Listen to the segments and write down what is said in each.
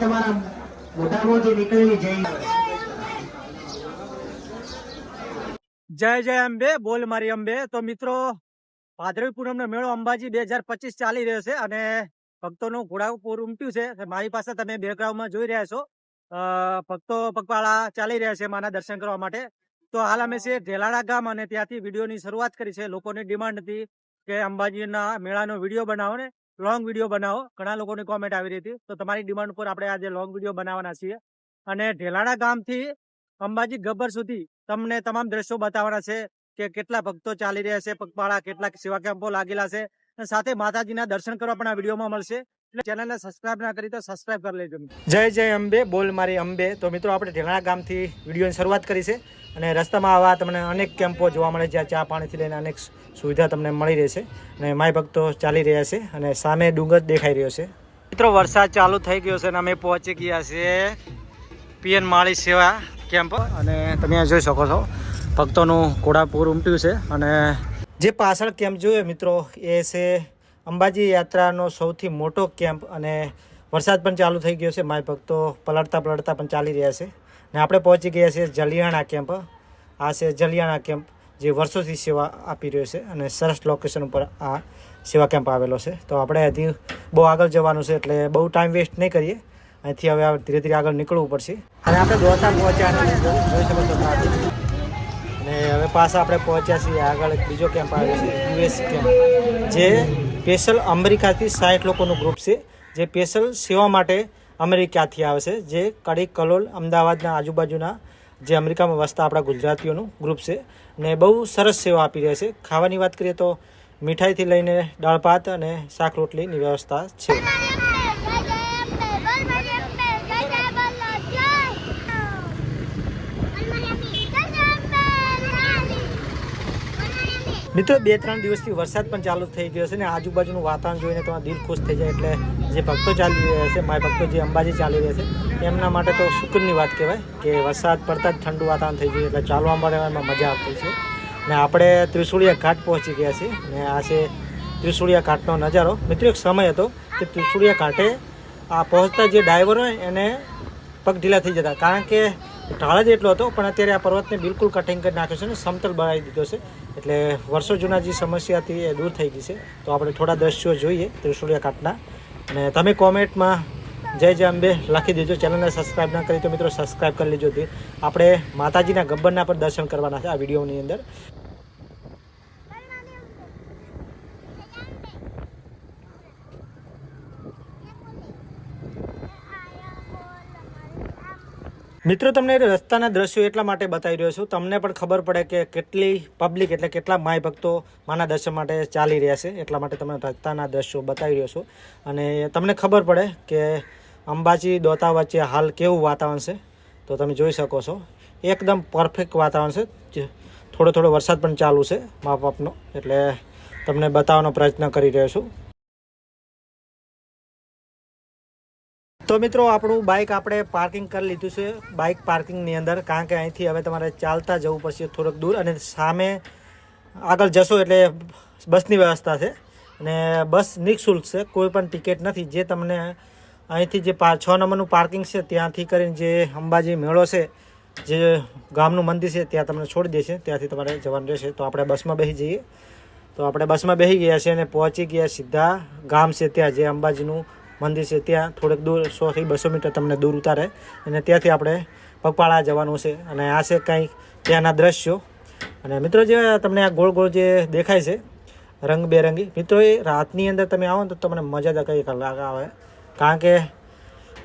તમારા મોઢામાંથી નીકળવી જોઈએ જય. જય અંબે, બોલ મારી અંબે. તો મિત્રો, ભાદરવી પૂનમનો મેળો અંબાજી બે હજાર પચીસ ચાલી રહ્યો છે અને ભક્તોનું ઘોડાપુર ઉમટ્યું છે. મારી પાસે તમે બેકગ્રાઉન્ડમાં જોઈ રહ્યા છો. ભક્તો પગપાળા ચાલી રહ્યા છે માના દર્શન કરવા માટે. તો હાલ અમે છે ઢેલાડા ગામ અને ત્યાંથી વિડીયોની શરૂઆત કરી છે. લોકોની ડિમાન્ડ હતી કે અંબાજીના મેળાનો વીડિયો બનાવો ને લોંગ વીડિયો બનાવો. ઘણા લોકોની કોમેન્ટ આવી રહી હતી. તો તમારી ડિમાન્ડ ઉપર આપણે આજે લોંગ વીડિયો બનાવવાના છીએ. અને ઢેલાડા ગામથી અંબાજી ગબ્બર સુધી તમને તમામ દ્રશ્યો બતાવવાના છે કે કેટલા ભક્તો ચાલી રહ્યા છે, પગપાળા કેટલા સેવા કેમ્પો લાગેલા છે અને સાથે માતાજીના દર્શન કરવા પણ આ વિડીયોમાં મળશે. એટલે ચેનલને સબસ્ક્રાઇબ ના કરી તો સબસ્ક્રાઇબ કરી લેજો જય જય અંબે બોલ મારી અંબે. તો મિત્રો આપણે ઢેલાણા ગામથી વિડીયોની શરૂઆત કરી છે અને રસ્તામાં આવા તમને અનેક કેમ્પો જોવા મળે જ્યાં ચા પાણીથી લઈને અનેક સુવિધા તમને મળી રહેશે અને માય ભક્તો ચાલી રહ્યા છે અને સામે ડુંગર દેખાઈ રહ્યો છે. મિત્રો વરસાદ ચાલુ થઈ ગયો છે અને અમે પહોંચી ગયા છીએ પીએન માળી સેવા કેમ્પ. અને તમે જોઈ શકો છો ભક્તોનું ઘોડાપુર ઉમટ્યું છે અને જે પાછળ કેમ્પ જોયો મિત્રો, એ છે અંબાજી યાત્રાનો સૌથી મોટો કેમ્પ અને વરસાદ પણ ચાલુ થઈ ગયો છે. માય ભક્તો પલળતા પલળતા પણ ચાલી રહ્યા છે. ને આપણે પહોંચી ગયા છીએ જલિયાણા કેમ્પ. આ છે જલિયાણા કેમ્પ જે વર્ષોથી સેવા આપી રહ્યો છે અને સરસ લોકેશન ઉપર આ સેવા કેમ્પ આવેલો છે. તો આપણે હજી બહુ આગળ જવાનું છે એટલે બહુ ટાઈમ વેસ્ટ નહીં કરીએ. અહીંથી હવે ધીરે ધીરે આગળ નીકળવું પડશે. અને આપણે દોસ્તા પહોંચ્યા જોઈ શકો છો હવે પાછા આપણે પહોંચ્યા છીએ આગળ એક બીજો કેમ્પ આવ્યો છે યુએસ કેમ્પ જે સ્પેશિયલ અમેરિકાથી સાઠ લોકોનું ગ્રુપ છે. જે સ્પેશિયલ સેવા માટે અમેરિકાથી આવે છે. જે કડી કલોલ, અમદાવાદના આજુબાજુના જે અમેરિકામાં વસતા આપણા ગુજરાતીઓનું ગ્રુપ છે ને બહુ સરસ સેવા આપી રહ્યા છે. ખાવાની વાત કરીએ તો મીઠાઈથી લઈને દાળ ભાત અને શાક રોટલીની વ્યવસ્થા છે. મિત્રો, બે, ત્રણ દિવસથી વરસાદ પણ ચાલુ થઈ ગયો છે ને આજુબાજુનું વાતાવરણ જોઈને તમારું દિલ ખુશ થઈ જાય એટલે જે ભક્તો ચાલી રહ્યા છે, મારા ભક્તો જે અંબાજી ચાલી રહ્યા છે, એમના માટે તો શુક્રની વાત કહેવાય કે વરસાદ પડતા જ ઠંડુ વાતાવરણ થઈ ગયું એટલે ચાલવા મળવામાં મજા આવતી છે. ને આપણે ત્રિશુળિયા ઘાટ પહોંચી ગયા છીએ ને આ છે ત્રિશુળિયા ઘાટનો નજારો. મિત્રો, એક સમય હતો કે ત્રિશુળિયા ઘાટે આ પહોંચતા જે ડ્રાઈવર હોય એને પગ ઢીલા થઈ જતા. કારણ કે ઢાળ જ એટલો હતો, પણ અત્યારે આ પર્વતને બિલકુલ કટિંગ કરી નાખ્યો છે ને સમતલ બનાવી દીધો છે. એટલે વર્ષો જૂના જે સમસ્યા હતી એ દૂર થઈ ગઈ છે. તો આપણે થોડા દ્રશ્યો જોઈએ ત્રિશુળિયા ઘાટના અને તમે કોમેન્ટમાં જય જય અંબે લખી દેજો. ચેનલને સબસ્ક્રાઈબ ના કરી તો મિત્રો સબસ્ક્રાઈબ કરી લેજો. આપણે માતાજીના ગબ્બરના પર દર્શન કરવાના છે આ વિડીયોની અંદર. મિત્રો, તમને રસ્તાના દ્રશ્યો એટલા માટે બતાવી રહ્યો છું. તમને પણ ખબર પડે કે કેટલી પબ્લિક એટલે કેટલા માય ભક્તો માના દર્શન માટે ચાલી રહ્યા છે. એટલા માટે તમને રસ્તાના દ્રશ્યો બતાવી રહ્યો છું. અને તમને ખબર પડે કે અંબાજી દોતા વચ્ચે હાલ કેવું વાતાવરણ છે. તો તમે જોઈ શકો છો. એકદમ પરફેક્ટ વાતાવરણ છે. થોડો થોડો વરસાદ પણ ચાલુ છે માપ બાપનો એટલે તમને બતાવવાનો પ્રયત્ન કરી રહ્યો છું. તો મિત્રો, આપણું બાઇક આપણે પાર્કિંગ કરી લીધું છે. બાઇક પાર્કિંગની અંદર, કારણ કે અહીંથી હવે તમારે ચાલતા જવું પડશે થોડુંક દૂર અને સામે આગળ જશો એટલે બસની વ્યવસ્થા છે. અને બસ નિઃશુલ્ક છે, કોઈ પણ ટિકિટ નથી. જે તમને અહીંથી જે છ નંબરનું પાર્કિંગ છે, ત્યાંથી કરીને જે અંબાજી મેળો છે, જે ગામનું મંદિર છે, ત્યાં તમને છોડી દેશે. ત્યાંથી તમારે જવાનું રહેશે. તો આપણે બસમાં બેસી જઈએ. તો આપણે બસમાં બેસી ગયા છીએ અને પહોંચી ગયા સીધા ગામ છે ત્યાં, જે અંબાજીનું મંદિર છે, ત્યાં થોડેક દૂર, સોથી બસો મીટર તમને દૂર ઉતારે. અને ત્યાંથી આપણે પગપાળા જવાનું છે. અને આ છે કંઈક ત્યાંના દ્રશ્યો. અને મિત્રો જે તમને આ ગોળ ગોળ જે દેખાય છે, રંગબેરંગી, મિત્રો એ રાતની અંદર તમે આવો ને તો તમને મજા જ કલાક આવે. કારણ કે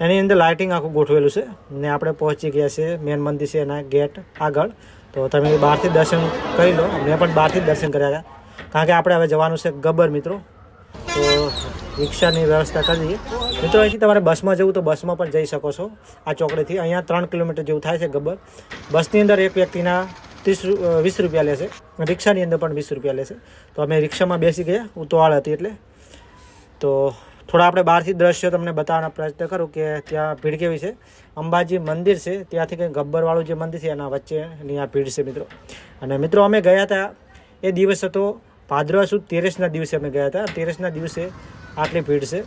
એની અંદર લાઇટિંગ આખું ગોઠવેલું છે. ને આપણે પહોંચી ગયા છે, મેન મંદિર છે એના ગેટ આગળ. તો તમે બહારથી દર્શન કરી લો. મેં પણ બહારથી દર્શન કર્યા હતા. કારણ કે આપણે હવે જવાનું છે ગબ્બર, મિત્રો. તો રિક્ષાની વ્યવસ્થા કરી. મિત્રો, અહીંથી તમારે બસમાં જવું તો બસમાં પણ જઈ શકો છો. આ ચોકડીથી. અહીંયા ત્રણ કિલોમીટર જેવું થાય છે ગબ્બર. બસની અંદર એક વ્યક્તિના ત્રીસ વીસ રૂપિયા લેશે. રિક્ષાની અંદર પણ વીસ રૂપિયા લેશે. તો અમે રિક્ષામાં બેસી ગયા. ઉતવાળ હતી એટલે. તો થોડા આપણે બહારથી દ્રશ્યો તમને બતાવવાનો પ્રયત્ન કરું કે ત્યાં ભીડ કેવી છે. અંબાજી મંદિર છે. ત્યાંથી કંઈ ગબ્બરવાળું જે મંદિર છે, એના વચ્ચેની આ ભીડ છે, મિત્રો. અને મિત્રો, અમે ગયા હતા. એ દિવસ હતો ભાદ્રવા સુદ તેરસના દિવસે અમે ગયા હતા. તેરસના દિવસે આટલી ભીડ છે.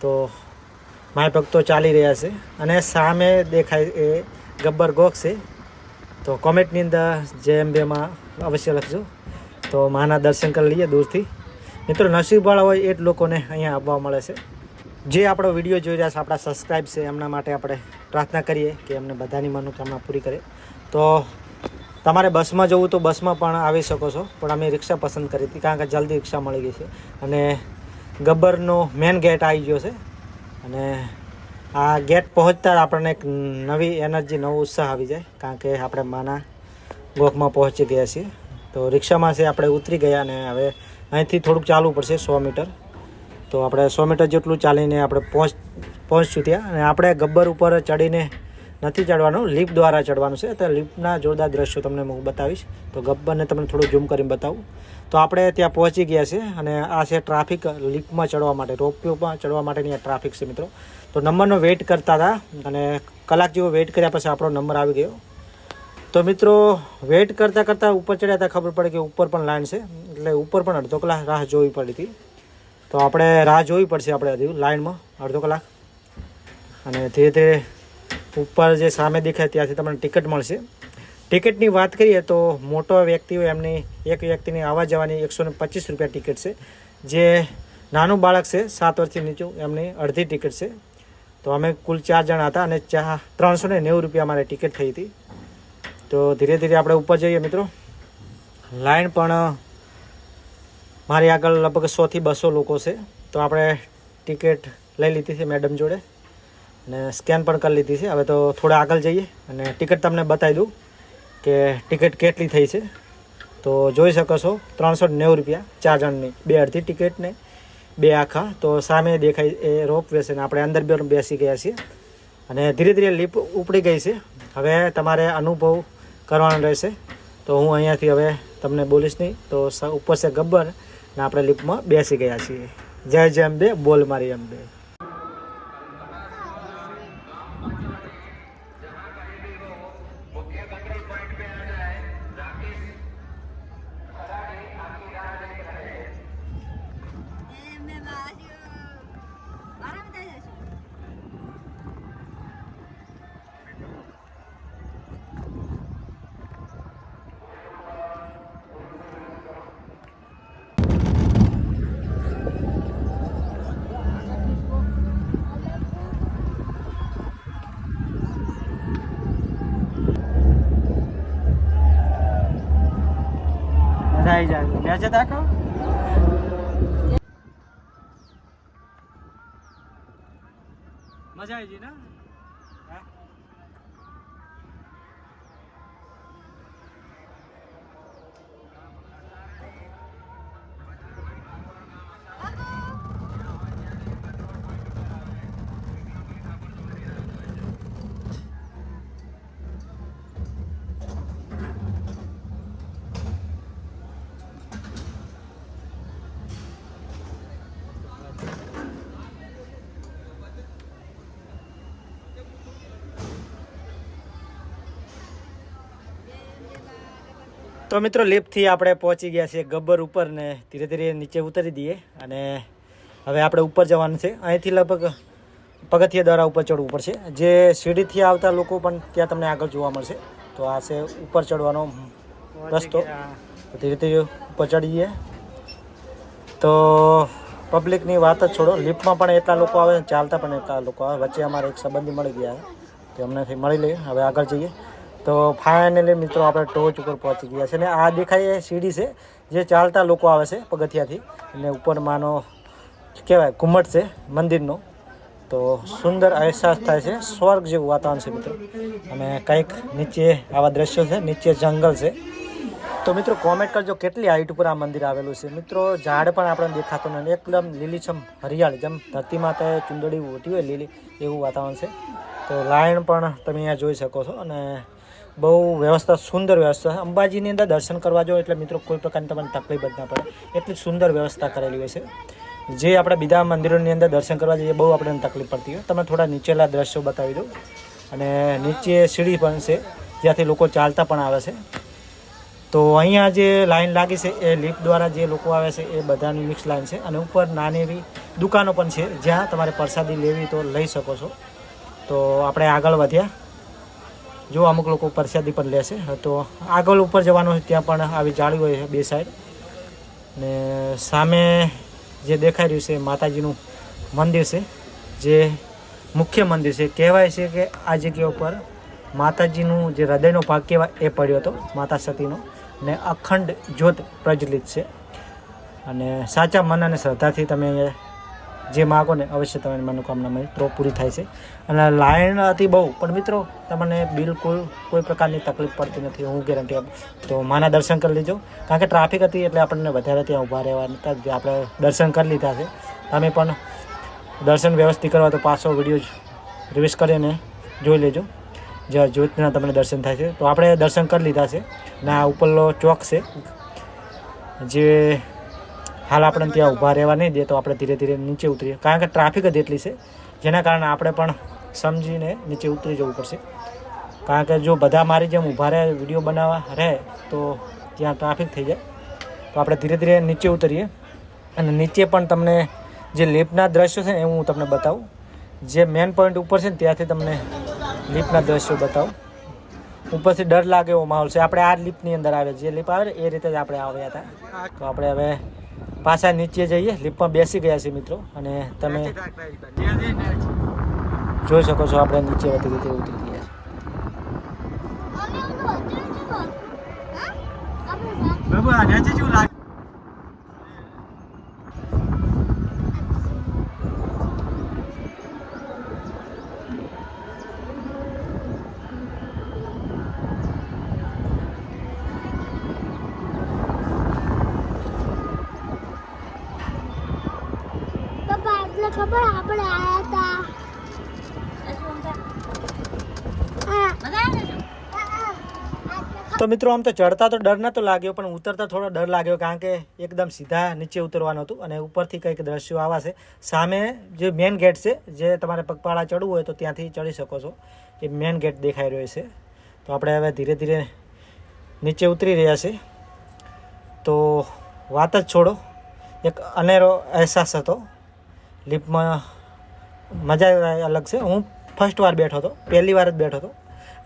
તો માય ભક્તો ચાલી રહ્યા છે અને સામે દેખાય એ ગબ્બર ગોખ છે. તો કોમેન્ટની અંદર જે એમ બેમાં અવશ્ય લખજો. તો માના દર્શન કરી લઈએ દૂરથી. મિત્રો નસીબવાળા હોય એ જ લોકોને અહીંયા આવવા મળે છે. જે આપણો વીડિયો જોઈ રહ્યા છે, આપણા સબસ્ક્રાઈબ છે, એમના માટે આપણે પ્રાર્થના કરીએ કે એમને બધાની મનોકામના પૂરી કરે. તો તમારે બસમાં જવું તો બસમાં પણ આવી શકો છો, પણ અમે રિક્ષા પસંદ કરી હતી, કારણ કે જલ્દી રિક્ષા મળી ગઈ છે. અને ગબ્બરનો મેન ગેટ આવી ગયો છે. અને આ ગેટ પહોંચતા આપણને એક નવી એનર્જી નવો ઉત્સાહ આવી જાય, કારણ કે આપણે માના ગોખમાં પહોંચી ગયા છીએ. તો રિક્ષામાં છે, આપણે ઉતરી ગયા અને હવે અહીંથી થોડુંક ચાલવું પડશે, સો મીટર. તો આપણે સો મીટર જેટલું ચાલીને આપણે પહોંચ, પહોંચશું ત્યાં. અને આપણે ગબ્બર ઉપર ચડીને નથી ચડવાનું લિફ્ટ દ્વારા ચડવાનું છે. તો લિફ્ટના જોરદાર દ્રશ્યો તમને હું બતાવીશ. તો ગબ્બરને તમને થોડું ઝૂમ કરીને બતાવું. તો આપણે ત્યાં પહોંચી ગયા છે અને આ છે ટ્રાફિક લિફ્ટમાં ચડવા માટે, રોપવેમાં ચડવા માટેની આ ટ્રાફિક છે મિત્રો. તો નંબરનો વેઇટ કરતા હતા અને કલાક જેવો વેઇટ કર્યા પછી આપણો નંબર આવી ગયો. તો મિત્રો, વેઇટ કરતાં કરતાં ઉપર ચડ્યા હતા, ખબર પડે કે ઉપર પણ લાઈન છે. એટલે ઉપર પણ અડધો કલાક રાહ જોવી પડી હતી. તો આપણે રાહ જોવી પડશે આપણે હજી લાઈનમાં અડધો કલાક. અને ધીરે ધીરે ઉપર જે સામે દેખાય ત્યાંથી તમને ટિકિટ મળશે. ટિકિટની વાત કરીએ તો મોટો વ્યક્તિ હોય એમની, એક વ્યક્તિની આવવા જવાની એકસો પચીસ રૂપિયા ટિકિટ છે. જે નાનું બાળક છે, સાત વર્ષથી નીચું, એમની અડધી ટિકિટ છે. તો અમે કુલ ચાર જણા હતા અને ચા ત્રણસો ને નેવું રૂપિયા અમારે ટિકિટ થઈ હતી. તો ધીરે ધીરે આપણે ઉપર જઈએ મિત્રો. લાઈન પણ, મારી આગળ લગભગ સોથી બસો લોકો છે. તો આપણે ટિકિટ લઈ લીધી છે મેડમ જોડે. અને સ્કેન પણ કરી લીધી છે. હવે તો થોડા આગળ જઈએ અને ટિકિટ તમને બતાવી દઉં કે ટિકિટ કેટલી થઈ છે. તો જોઈ શકો છો, ત્રણસો નેવું રૂપિયા ચાર જણની, બે અડધી ટિકિટ ને બે આખા. તો સામે દેખાય, એ રોપ વે છે ને આપણે અંદર બે બેસી ગયા છીએ. અને ધીરે ધીરે લીપ ઉપડી ગઈ છે. હવે તમારે અનુભવ કરવાનો રહેશે. તો હું અહીંયાથી હવે તમને બોલીશ નહીં. તો ઉપર છે ગબ્બર ને આપણે લીપમાં બેસી ગયા છીએ. જય જય અંબે, બોલ મારી અંબે. આવી જાય મેચ દેખો મજા આવી ગઈ ને? તો મિત્રો લિફ્ટથી આપણે પહોંચી ગયા છીએ ગબ્બર ઉપર ને ધીરે ધીરે નીચે ઉતરી દઈએ અને હવે આપણે ઉપર જવાનું છે. અહીંથી લગભગ પગથિયા દ્વારા ઉપર ચડવું પડશે. જે સીડીથી આવતા લોકો પણ ત્યાં તમને આગળ જોવા મળશે. તો આ છે ઉપર ચડવાનો રસ્તો. ધીરે ધીરે ઉપર ચડીએ. તો પબ્લિકની વાત જ છોડો. લિફ્ટમાં પણ એટલા લોકો આવે ચાલતા પણ એટલા લોકો આવે. વચ્ચે અમારે એક સંબંધી મળી ગયા. તો અમનેથી મળી લઈએ. હવે આગળ જઈએ. તો ફાઇનલી મિત્રો આપણે ટોચ ઉપર પહોંચી ગયા છે અને આ દેખાય એ સીડી છે, જે ચાલતા લોકો આવે છે પગથિયાથી. અને ઉપર માનો કહેવાય ઘુમ્મટ છે મંદિરનો. તો સુંદર અહેસાસ થાય છે, સ્વર્ગ જેવું વાતાવરણ છે મિત્રો. અને કંઈક નીચે આવા દ્રશ્યો છે, નીચે જંગલ છે. તો મિત્રો કોમેન્ટ કરજો કેટલી હાઈટ ઉપર આ મંદિર આવેલું છે. મિત્રો ઝાડ પણ આપણને દેખાતું નથી. એકદમ લીલીછમ હરિયાળી, જેમ ધરતી માતાએ ચુંદડી ઓટી હોય લીલી એવું વાતાવરણ છે. તો લાયણ પણ તમે અહીંયા જોઈ શકો છો અને બહુ વ્યવસ્થા, સુંદર વ્યવસ્થા. અંબાજીની અંદર દર્શન કરવા જાઓ એટલે મિત્રો કોઈ પ્રકારની તમને તકલીફ જ ના પડે. એટલી સુંદર વ્યવસ્થા કરેલી હોય છે. જે આપણે બીજા મંદિરોની અંદર દર્શન કરવા જઈએ, બહુ આપણને તકલીફ પડતી હોય. તમે થોડા નીચેલા દ્રશ્યો બતાવી દો અને નીચે સીડી પણ છે, જ્યાંથી લોકો ચાલતા પણ આવે છે. તો અહીંયા જે લાઈન લાગી છે, એ લિફ્ટ દ્વારા જે લોકો આવે છે, એ બધાની મિક્સ લાઈન છે. અને ઉપર નાની એવી દુકાનો પણ છે, જ્યાં તમારે પ્રસાદી લેવી તો લઈ શકો છો. તો આપણે આગળ વધ્યા. જો અમુક લોકો પ્રસાદી પણ લેશે. તો આગળ ઉપર જવાનું હોય ત્યાં પણ આવી જાળી હોય છે, બે સાઈડ. ને સામે જે દેખાઈ રહ્યું છે, માતાજીનું મંદિર છે, જે મુખ્ય મંદિર છે. કહેવાય છે કે આ જગ્યા ઉપર માતાજીનું જે હૃદયનો ભાગ કહેવાય, એ પડ્યો હતો, માતા સતીનો. ને અખંડ જ્યોત પ્રજ્વલિત છે. અને સાચા મન અને શ્રદ્ધાથી તમે જે માગો ને અવશ્ય તમારી મનોકામના મિત્રો પૂરી થાય છે. અને લાઈન હતી બહુ, પણ મિત્રો, તમને બિલકુલ કોઈ પ્રકારની તકલીફ પડતી નથી, હું ગેરંટી આપું. તો માના દર્શન કરી લેજો. કારણ કે ટ્રાફિક હતી એટલે આપણને વધારે ત્યાં ઊભા રહેવા જે આપણે દર્શન કરી લીધા છે. તમે પણ દર્શન વ્યવસ્થિત કરવા તો પાછો વીડિયો રિવિઝ કરીને જોઈ લેજો. જ્યાં જ્યોતના તમને દર્શન થાય છે. તો આપણે દર્શન કરી લીધા છે. ને આ ઉપરનો ચોક છે, જે હાલ આપણે ત્યાં ઊભા રહેવા નહીં દે તો આપણે ધીરે ધીરે નીચે ઉતરીએ. કારણ કે ટ્રાફિક જ એટલી છે, જેના કારણે આપણે પણ સમજીને નીચે ઉતરી જવું પડશે. કારણ કે જો બધા મારી જેમ ઊભા રહે, વીડિયો બનાવવા રહે, તો ત્યાં ટ્રાફિક થઈ જાય. તો આપણે ધીરે ધીરે નીચે ઉતરીએ. અને નીચે પણ તમને જે લીપના દ્રશ્યો છે ને, એ હું તમને બતાવું. જે મેન પોઈન્ટ ઉપર છે ને, ત્યાંથી તમને લીપના દ્રશ્યો બતાવું. ઉપરથી ડર લાગે એવો માહોલ છે. આપણે આ લીપની અંદર આવે જે લીપ આવે એ રીતે જ આપણે આવ્યા હતા. તો આપણે હવે પાછા નીચે જઈએ. લિફ્ટમાં બેસી ગયા છે મિત્રો. અને તમે જોઈ શકો છો આપણે નીચે વધી રીતે ઉતરી ગયા અમે હું તો વધુ છું હા આપણે સાથે પપ્પા એટલે ખબર આપણે આયા હતા તો મિત્રો, આમ તો ચડતા તો ડર નતો લાગ્યો, પણ ઉતરતા થોડો ડર લાગ્યો કારણ કે એકદમ સીધા નીચે ઉતરવાનું હતું અને ઉપરથી કંઈક દ્રશ્યો આવા છે સામે જે મેન ગેટ છે, જે તમારે પગપાળા ચડવું હોય તો ત્યાંથી ચડી શકો છો. એ મેઇન ગેટ દેખાઈ રહ્યો છે. તો આપણે હવે ધીરે ધીરે નીચે ઉતરી રહ્યા છે. તો વાત જ છોડો. એક અનેરો અહેસાસ હતો. લિફ્ટમાં મજા અલગ છે. હું ફર્સ્ટ વાર બેઠો હતો. પહેલી વાર જ બેઠો હતો.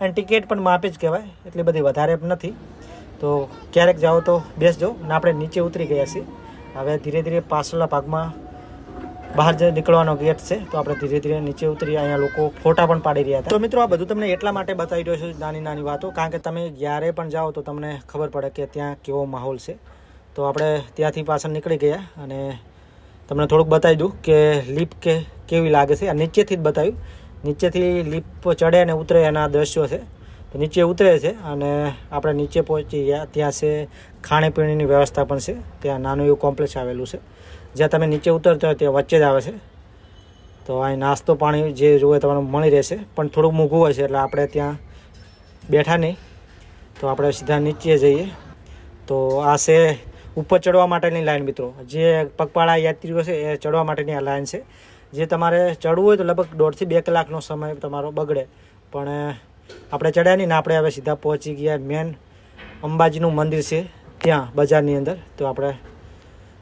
અને ટિકિટ પણ માપે જ કહેવાય, એટલી બધી વધારે નથી. તો ક્યારેક જાઓ તો બેસજો ને આપણે નીચે ઉતરી ગયા છીએ. હવે ધીરે ધીરે પાછળના ભાગમાં બહાર જે નીકળવાનો ગેટ છે, તો આપણે ધીરે ધીરે નીચે ઉતરી અહીંયા લોકો ફોટા પણ પાડી રહ્યા હતા. તો મિત્રો આ બધું તમને એટલા માટે બતાવી રહ્યો છું, નાની નાની વાતો, કારણ કે તમે જ્યારે પણ જાઓ તો તમને ખબર પડે કે ત્યાં કેવો માહોલ છે. તો આપણે ત્યાંથી પાછળ નીકળી ગયા અને તમને થોડુંક બતાવી દઉં કે લીપ કે કેવી લાગે છે. આ નીચેથી જ બતાવ્યું. નીચેથી લીપ ચડે અને ઉતરે એના દ્રશ્યો છે. તો નીચે ઉતરે છે અને આપણે નીચે પહોંચી ગયા. ત્યાં છે ખાણીપીણીની વ્યવસ્થા પણ છે. ત્યાં નાનું એવું કોમ્પ્લેક્સ આવેલું છે. જ્યાં તમે નીચે ઉતરતા હોય તે વચ્ચે જ આવે છે. તો અહીં નાસ્તો પાણી જે જોવે તમને મળી રહેશે. પણ થોડુંક મોંઘું હોય છે એટલે આપણે ત્યાં બેઠા નહીં. તો આપણે સીધા નીચે જઈએ. તો આ છે ઉપર ચડવા માટેની લાઈન મિત્રો. જે પગપાળા યાત્રીઓ છે એ ચડવા માટેની આ લાઈન છે. જે તમારે ચડવું હોય તો લગભગ દોઢથી બે કલાકનો સમય તમારો બગડે. પણ આપણે ચડ્યા નહીં ને આપણે હવે સીધા પહોંચી ગયા મેન અંબાજીનું મંદિર છે, ત્યાં, બજારની અંદર. તો આપણે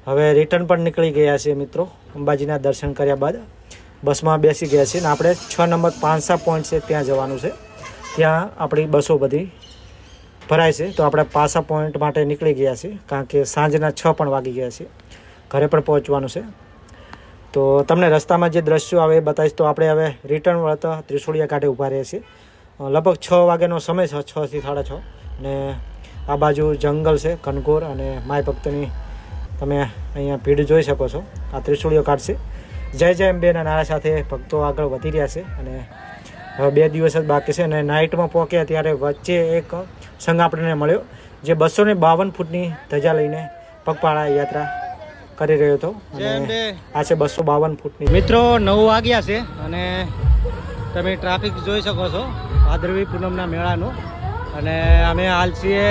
હવે રિટર્ન પણ નીકળી ગયા છીએ મિત્રો, અંબાજીના દર્શન કર્યા બાદ. બસમાં બેસી ગયા છીએ ને આપણે છ નંબર પાંચસા પોઈન્ટ છે, ત્યાં જવાનું છે. ત્યાં આપણી બસો બધી ભરાય છે. તો આપણે પાસા પોઈન્ટ માટે નીકળી ગયા છીએ, કારણ કે સાંજના છ પણ વાગી ગયા છે ઘરે પણ પહોંચવાનું છે. તો તમને રસ્તામાં જે દ્રશ્યો આવે એ બતાવીશ. તો આપણે હવે રિટર્ન વળતા ત્રિશુળિયા કાંઠે ઊભા રહીએ છીએ. લગભગ છ વાગ્યાનો સમય છે છથી સાડા છ. અને આ બાજુ જંગલ છે, ઘનઘોર અને માય ભક્તની તમે અહીંયા ભીડ જોઈ શકો છો. આ ત્રિશુળીઓ કાઢશે જય જય અંબેના નારા સાથે ભક્તો આગળ વધી રહ્યા છે અને હવે બે દિવસ જ બાકી છે અને નાઇટમાં પહોંચ્યા ત્યારે વચ્ચે એક સંઘ આપણને મળ્યો, જે બસો બાવન ફૂટની ધજા લઈને પગપાળા યાત્રા કરી રહ્યો હતો. અને આ છે બસો બાવન ફૂટની. મિત્રો નવ વાગ્યા છે અને તમે ટ્રાફિક જોઈ શકો છો ભાદરવી પૂનમના મેળાનું. અને અમે હાલ છીએ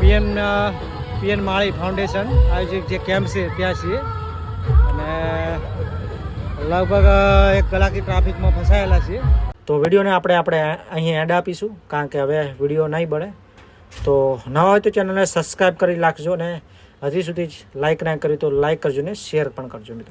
પીએમ પીએન માળી ફાઉન્ડેશન આયોજિત જે કેમ્પ છે ત્યાં છીએ. અને લગભગ એક કલાકથી ટ્રાફિકમાં ફસાયેલા છીએ. તો વિડીયોને આપણે આપણે અહીં એડ આપીશું કારણ કે હવે વીડિયો નહીં બને. તો ન હોય તો ચેનલને સબસ્ક્રાઈબ કરી નાખજો અને હજી સુધી જ લાઈક ના કર્યું તો લાઈક કરજો ને શેર પણ કરજો મિત્રો.